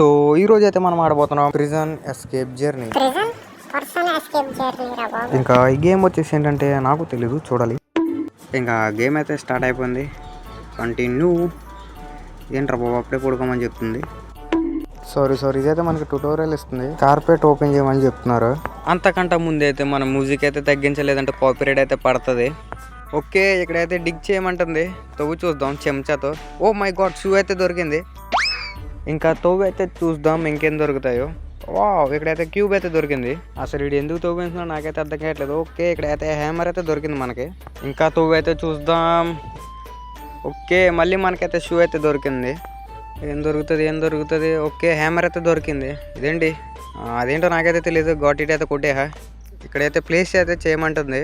So ఈ రోజు అయితే మనం ఆడబోతున్నాం ప్రిజన్ ఎస్కేప్ జర్నీ ఇంకా ఈ గేమ్ వచ్చేసి ఏంటంటే నాకు తెలీదు చూడాలి. ఇంకా గేమ్ అయితే స్టార్ట్ అయిపోయింది. కంటిన్యూ ఏంట్రా బాబు అప్పుడే పడుకోమని చెప్తుంది. సారీ సారీ ఇదైతే మనకి ట్యూటోరియల్ ఇస్తుంది. కార్పెట్ ఓపెన్ చేయమని చెప్తున్నారు. అంతకంటే ముందు అయితే మనం మ్యూజిక్ అయితే తగ్గించలేదంటే కాపీరైట్ అయితే పడుతుంది. ఓకే ఇక్కడైతే డిగ్ చేయమంటుంది. తవ్వు చూద్దాం చెంచాతో. ఓ మై గాడ్ షూ అయితే దొరికింది. ఇంకా తవ్వు అయితే చూద్దాం ఇంకేం దొరుకుతాయో. వా ఇక్కడైతే క్యూబ్ అయితే దొరికింది. అసలు ఇది ఎందుకు తవ్వేస్తున్నా నాకైతే అర్థం కావట్లేదు. ఓకే ఇక్కడైతే హ్యామర్ అయితే దొరికింది మనకి. ఇంకా తవ్వు అయితే చూద్దాం. ఓకే మళ్ళీ మనకైతే షూ అయితే దొరికింది. ఏం దొరుకుతుంది ఏం దొరుకుతుంది? ఓకే హ్యామర్ అయితే దొరికింది. ఇదేంటి? అదేంటో నాకైతే తెలియదు గాట్ అయితే కొట్టేహా ఇక్కడైతే ప్లేస్ అయితే చేయమంటుంది.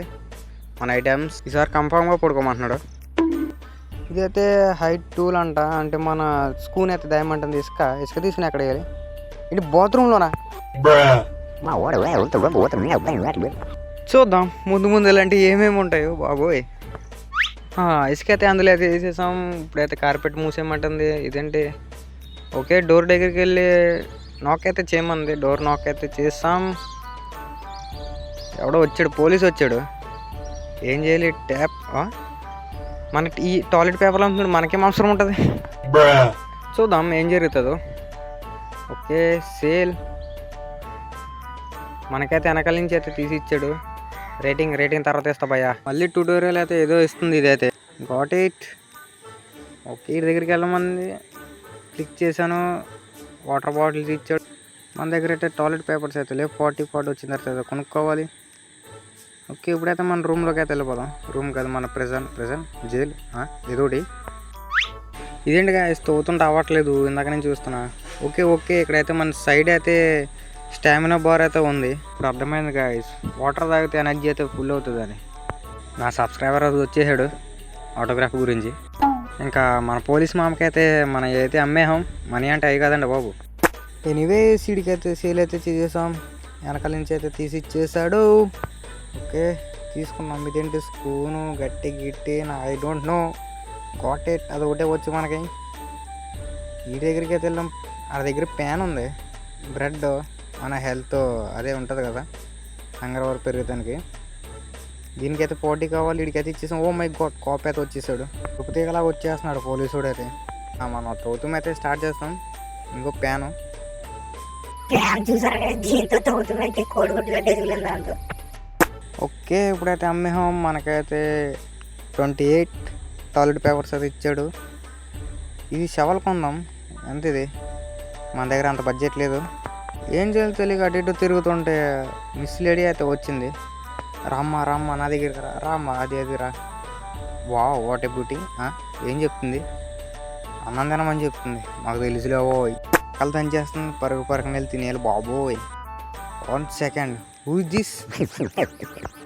మన ఐటమ్స్. ఈసారి కన్ఫామ్గా పడుకోమంటున్నాడు. ఇదైతే హైట్ టూల్ అంట. అంటే మన స్కూన్ అయితే దయమంటుంది ఇసుక ఇసుక తీసుకుని ఎక్కడ వేయాలి? ఇది బాత్రూంలోనా చూద్దాం. ముందు ముందు ఇలాంటివి ఏమేమి ఉంటాయో బాబోయ్ ఇసుక అయితే అందులో అయితే వేసేసాం. ఇప్పుడైతే కార్పెట్ మూసేయమంటుంది. ఇదేంటి? ఓకే డోర్ దగ్గరికి వెళ్ళి నాక్ అయితే చేయమంది. డోర్ నాక్ అయితే చేస్తాం. ఎవడో వచ్చాడు పోలీస్ వచ్చాడు. ఏం చేయాలి? ట్యాప్? మనకి ఈ టాయిలెట్ పేపర్లు అమ్ముతున్నాడు మనకేం అవసరం ఉంటుంది? చూద్దాం ఏం జరుగుతుందో. Okay sale. మనకైతే వెనకాల నుంచి అయితే తీసి ఇచ్చాడు. రేటింగ్ రేటింగ్ తర్వాత ఇస్తా భయ్యా. మళ్ళీ ట్యూటోరియల్ అయితే ఏదో ఇస్తుంది ఇదైతే. గాట్ ఇట్ ఓకే ఈ దగ్గరికి వెళ్ళమంది. క్లిక్ చేశాను. వాటర్ బాటిల్స్ ఇచ్చాడు. మన దగ్గర అయితే టాయిలెట్ పేపర్స్ అయితే లేవు. ఫార్టీ ఫార్టీ వచ్చిన తర్వాత కొనుక్కోవాలి. ఓకే ఇప్పుడైతే మన రూమ్లోకి అయితే వెళ్ళిపోదాం. రూమ్ కదా మన ప్రెజెంట్ ప్రెజెంట్ జైల్ ఏదోటి ఇదేంటి గాయస్ తవ్వుతుంటే అవ్వట్లేదు ఇందాక నేను చూస్తున్నా. ఓకే ఓకే ఇక్కడైతే మన సైడ్ అయితే స్టామినా బార్ అయితే ఉంది. ఇప్పుడు అర్థమైంది గాయస్ వాటర్ తాగితే ఎనర్జీ అయితే ఫుల్ అవుతుంది అని నా సబ్స్క్రైబర్ అది వచ్చేసాడు ఆటోగ్రాఫ్ గురించి. ఇంకా మన పోలీస్ మామకి అయితే మన అయితే అమ్మేహాం మనీ అంటే అయ్యి కదండి బాబు. ఎనీవే సీడికి అయితే సేల్ అయితే చేసేసాం. వెనకాల నుంచి అయితే తీసి ఇచ్చేసాడు. ఓకే తీసుకున్నాం ఇదేంటి స్పూను? గట్టి గిట్టి? నా ఐ డోంట్ నో. కాటెట్ అది ఒకటే వచ్చు మనకి. ఈ దగ్గరికి అయితే వెళ్ళాం ఆ దగ్గర ప్యాన్ ఉంది. బ్రెడ్ మన హెల్త్ అదే ఉంటుంది కదా. హంగర్ వరకు పెరుగుతానికి. దీనికైతే పోటీ కావాలి. వీడికైతే ఇచ్చేసాం. ఓ మై గాడ్ కాపీ అయితే వచ్చేసాడు. ఉపతీగలా వచ్చేస్తున్నాడు పోలీసుడు అయితే. మనం తవ్వుతం అయితే స్టార్ట్ చేస్తాం. ఇంకో ప్యాను. ప్యాన్ దీంతో తవ్వుతుందంటే కోడిగుడ్డు ఓకే ఇప్పుడైతే అమ్మేహం మనకైతే ట్వంటీ ఎయిట్ టాయిలెట్ పేపర్స్ అయితే ఇచ్చాడు. ఇది షవల్ కొందాం. ఎంత ఇది మన దగ్గర అంత బడ్జెట్ లేదు. ఏం చేయాలో తెలియక అటు ఇటు తిరుగుతుంటే మిస్ లేడీ అయితే వచ్చింది. రామ్మ రామ్మ నా దగ్గరికి రా. రామ్మ అది అది రా. వా వాట్ ఏ బ్యూటీ. ఏం చెప్తుంది? అన్నందనం అని చెప్తుంది. మాకు తెలుసులేవోయ్ కళ్ళు దంచేస్తుంది పరుగు పరుగున వెళ్ళి తినేయాలి బాబోయ్. One second. Who this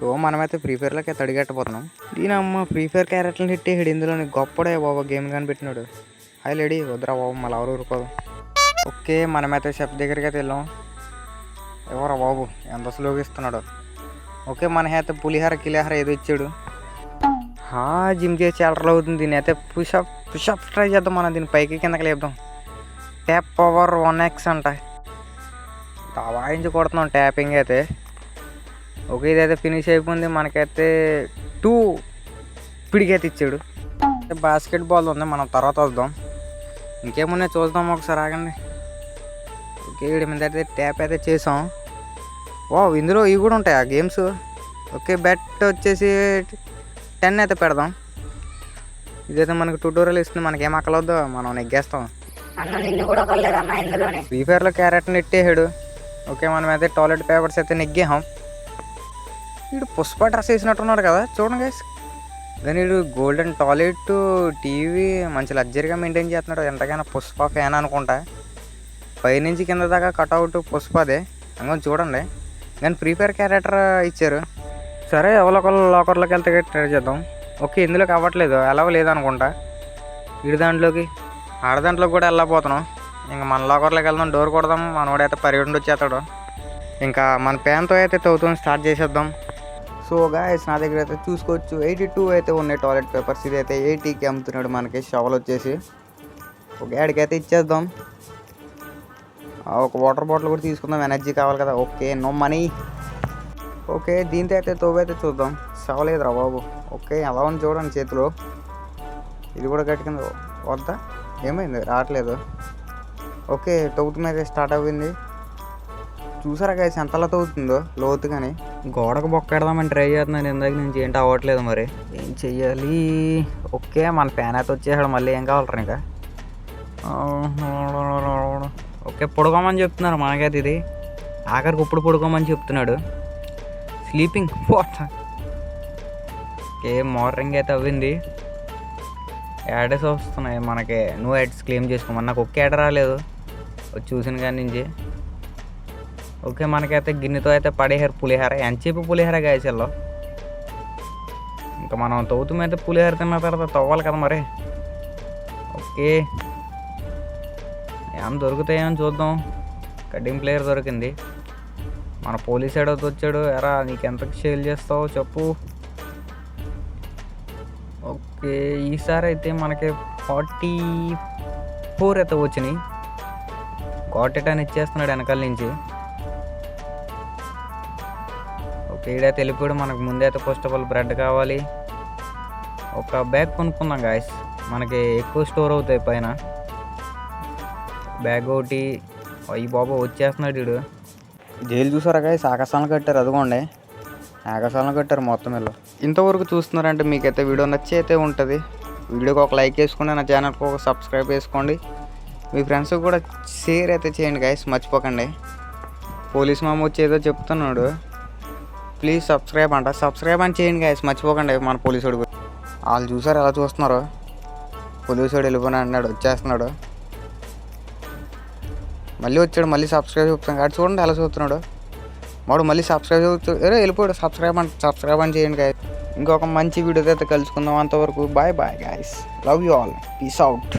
so మనమైతే ఫ్రీ ఫైర్లోకి అయితే అడిగట్టబోతున్నాం దీని అమ్మ ఫ్రీ ఫైర్ క్యారెక్టర్ని హిట్టేసాడు ఇందులోని గొప్పడే బాబా గేమ్ కనిపెట్టినాడు. హాయ్ లేడీ వద్దురా బాబు మళ్ళీ ఎవరు ఊరుకోదు ఓకే మనమైతే షెఫ్ దగ్గరికి అయితే వెళ్ళాం. ఎవరా బాబు ఎంత స్లోగిస్తున్నాడు ఓకే మన అయితే పులిహార కిలిహార ఏదో ఇచ్చాడు. హా జిమ్ చేసి చాలా అవుతుంది. దీని అయితే పుషప్ పుషప్ ట్రై చేద్దాం మనం. దీన్ని పైకి కిందకి లేపుదాం. ట్యాప్ పవర్ వన్ ఎక్స్ అంట. దవాయించి కొడుతున్నాం ట్యాపింగ్ అయితే. ఓకే ఇదైతే ఫినిష్ అయిపోయింది. మనకైతే టూ పిడికైతే ఇచ్చాడు. బాస్కెట్ బాల్ ఉంది. మనం తర్వాత వద్దాం. ఇంకేమున్నాయి చూద్దాం ఒకసారి ఆగండి. ఓకే వీడి మీద అయితే ట్యాప్ అయితే చేసాం. వా ఇందులో ఇవి కూడా ఉంటాయి ఆ గేమ్స్ ఓకే బెట్ వచ్చేసి టెన్ అయితే పెడదాం. ఇదైతే మనకు ట్యూటోరియల్ ఇస్తుంది. మనకి ఏం అక్కలొద్దు మనం నెగ్గేస్తాం. ఫ్రీ ఫైర్లో క్యారెట్ నెట్టేసాడు. ఓకే మనం అయితే టాయిలెట్ పేపర్స్ అయితే నెగ్గాం వీడు పుష్ప డ్రెస్ వేసినట్టున్నాడు కదా చూడండి గైస్ కానీ వీడు గోల్డెన్ టాయిలెట్ టీవీ మంచి లగ్జరీగా మెయింటైన్ చేస్తున్నాడు. ఎంతకైనా పుష్ప ఫ్యాన్ అనుకుంటా. పైనుంచి కింద దాకా కట్అవుట్ పుష్పదే. ఇంకొని చూడండి. కానీ ఫ్రీ ఫైర్ క్యారెక్టర్ ఇచ్చారు. సరే ఎవరొకరు లాకర్లోకి వెళ్తే ట్రై చేద్దాం. ఓకే ఇందులోకి అవ్వట్లేదు. ఎలా లేదనుకుంటా. ఇడి దాంట్లోకి. ఆడ దాంట్లోకి కూడా వెళ్ళకపోతున్నాం ఇంకా మన లాకర్లోకి వెళ్దాం డోర్ కొడదాం. మనోడైతే పరిగెండి వచ్చేస్తాడు ఇంకా మన ప్యాన్తో అయితే తవ్వుతాం స్టార్ట్ చేసేద్దాం. సో గాయస్ నా దగ్గర అయితే చూసుకోవచ్చు. ఎయిటీ టూ అయితే ఉన్నాయి టాయిలెట్ పేపర్స్ ఇది అయితే ఎయిటీకి అమ్ముతున్నాడు మనకి షవల్ వచ్చేసి. ఒక యాడికైతే ఇచ్చేద్దాం. ఒక వాటర్ బాటిల్ కూడా తీసుకుందాం. ఎనర్జీ కావాలి కదా. ఓకే నో మనీ ఓకే దీంతో అయితే తోవైతే చూద్దాం. సవలేదురా బాబు. ఓకే ఎలా ఉంది చూడండి చేతిలో. ఇది కూడా కట్టుకుంది వద్దా. ఏమైంది? రావట్లేదు. ఓకే తవ్వుతు మీద స్టార్ట్ అయింది చూసారా గైస్ ఎంతలా తవ్వుతుందో? లోతుగాని. గోడకు బొక్కెడదామని ట్రై చేస్తున్నాను. ఇందాక నుంచి ఏంటి అవ్వట్లేదు మరి. ఏం చెయ్యాలి? ఓకే మన ఫ్యాన్ అయితే వచ్చేసాడు. మళ్ళీ ఏం కావాలి ఇంకా ఓకే పడుకోమని చెప్తున్నారు మనకైతే ఇది. ఆఖరికి ఇప్పుడు పడుకోమని చెప్తున్నాడు. స్లీపింగ్ వాట్ ఓకే మార్నింగ్ అయితే అవ్వింది. యాడెస్ వస్తున్నాయి మనకి. నువ్వు యాడ్స్ క్లెయిమ్ చేసుకోమని. నాకు ఒక్క యాడ్ రాలేదు. చూసిన కాడి నుంచి. ఓకే మనకైతే గిన్నెతో అయితే పడేహారు పులిహార. ఎంచేపు పులిహార గాయసల్లో ఇంకా మనం తవ్వుతూ మీద పులిహార తిన్న తర్వాత తవ్వాలి కదా మరి. ఓకే. ఏం దొరుకుతాయేమో చూద్దాం. కడ్డింగ్ ప్లేయర్ దొరికింది. మన పోలీస్ సైడ్ వచ్చాడు. ఎరా నీకు ఎంతకు సేల్ చేస్తావు చెప్పు. ఓకే ఈసారి అయితే మనకి ఫార్టీ ఫోర్ అయితే వచ్చినాయి. కాటెటాన్ ఇచ్చేస్తున్నాడు వెనకాల నుంచి. ఈడ తెలిపాడు మనకు ముందైతే ఫస్ట్ ఆఫ్ ఆల్ బ్రెడ్ కావాలి. ఒక బ్యాగ్ కొనుక్కుందాం గాయస్ మనకి ఎక్కువ స్టోర్ అవుతాయి పైన. బ్యాగ్ ఒకటి. అయ్యి బాబు వచ్చేస్తున్నాడు వీడు. జైలు చూసారా గాయస్ ఆకాశాలను కట్టారు అదిగోండి. ఆకాశాలను కట్టారు మొత్తం వీళ్ళు. ఇంతవరకు చూస్తున్నారంటే మీకైతే వీడియో నచ్చి అయితే ఉంటుంది. వీడియోకి ఒక లైక్ వేసుకోండి నా ఛానల్కి ఒక సబ్స్క్రైబ్ చేసుకోండి మీ ఫ్రెండ్స్కి కూడా షేర్ అయితే చేయండి గాయస్ మర్చిపోకండి. పోలీస్ మామ వచ్చి ఏదో చెప్తున్నాడు. ప్లీజ్ సబ్స్క్రైబ్ అంట. సబ్స్క్రైబ్ అని చేయండి గాయస్ మర్చిపోకండి మన పోలీసుడు వాళ్ళు చూసారు ఎలా చూస్తున్నారు? పోలీసుడు వెళ్ళిపోయినా అన్నాడు వచ్చేస్తున్నాడు. మళ్ళీ వచ్చాడు మళ్ళీ సబ్స్క్రైబ్ చెప్తాను కాదు చూడండి ఎలా చూస్తున్నాడు. వాడు మళ్ళీ సబ్స్క్రైబ్ చూస్తూ ఏదో వెళ్ళిపోయాడు సబ్స్క్రైబ్ అని సబ్స్క్రైబ్ అని చేయండి గాయస్ ఇంకొక మంచి వీడియో అయితే కలుసుకుందాం అంతవరకు. Bye bye guys love you all peace out